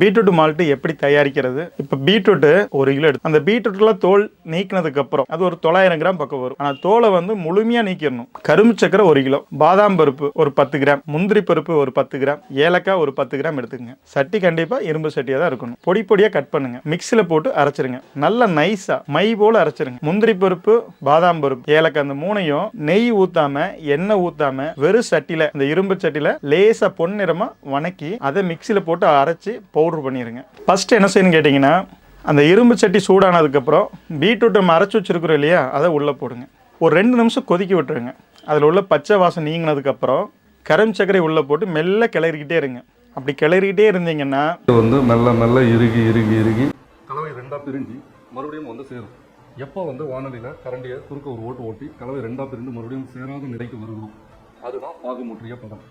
Beetroot malt எப்படி தயாரிக்கிறது? இப்போ பீட்ரூட் ஒரு கிலோ எடுத்து அந்த பீட்ரூட்ல தோல் நீக்கினதுக்கு அப்புறம் அது ஒரு தொள்ளாயிரம் கிராம் பக்கம் வரும். ஆனால் தோலை வந்து முழுமையா நீக்கிடணும். கரும்பு சக்கரை ஒரு கிலோ பாதாம் பருப்பு ஒரு பத்து கிராம் முந்திரி பருப்பு ஒரு பத்து கிராம் ஏலக்காய் ஒரு பத்து கிராம் எடுத்துக்கங்க. சட்டி கண்டிப்பா இரும்பு சட்டியாக தான் இருக்கணும். பொடி பொடியா கட் பண்ணுங்க. மிக்ஸியில் போட்டு அரைச்சிருங்க. நல்லா நைஸா மை போல அரைச்சிருங்க. முந்திரி பருப்பு பாதாம் பருப்பு ஏலக்காய் அந்த மூணையும் நெய் ஊத்தாம எண்ணெய் ஊத்தாம வெறும் சட்டியில இந்த இரும்பு சட்டியில லேசா பொன்னிறமா வணக்கி அதை மிக்ஸியில் போட்டு அரைச்சி பவுடர் பண்ணிடுங்க ஃபஸ்ட்டு என்ன செய்யணும்னு கேட்டிங்கன்னா அந்த இரும்பு சட்டி சூடானதுக்கப்புறம் பீட்ரூட்டை மறைச்சி வச்சுருக்குறோம் இல்லையா அதை உள்ளே போடுங்க. ஒரு ரெண்டு நிமிஷம் கொதிக்க விட்டுருங்க. அதில் உள்ள பச்சை வாசம் நீங்கினதுக்கப்புறம் கரும் சர்க்கரை உள்ளே போட்டு மெல்ல கிளறிக்கிட்டே இருங்க. அப்படி கிளறிக்கிட்டே இருந்தீங்கன்னா வந்து மெல்ல மெல்ல இறுகி இறுகி இறுகி கலவை ரெண்டாக பிரிஞ்சு மறுபடியும் வந்து சேரும். எப்போ வந்து வானொலியில் கரண்டியை குறுக்க ஒரு ஓட்டு ஓட்டி கலவை ரெண்டாக பிரிந்து மறுபடியும் சேராத நிலைக்கு வருகிறோம். அதுதான் பாகுமுற்றிய படம்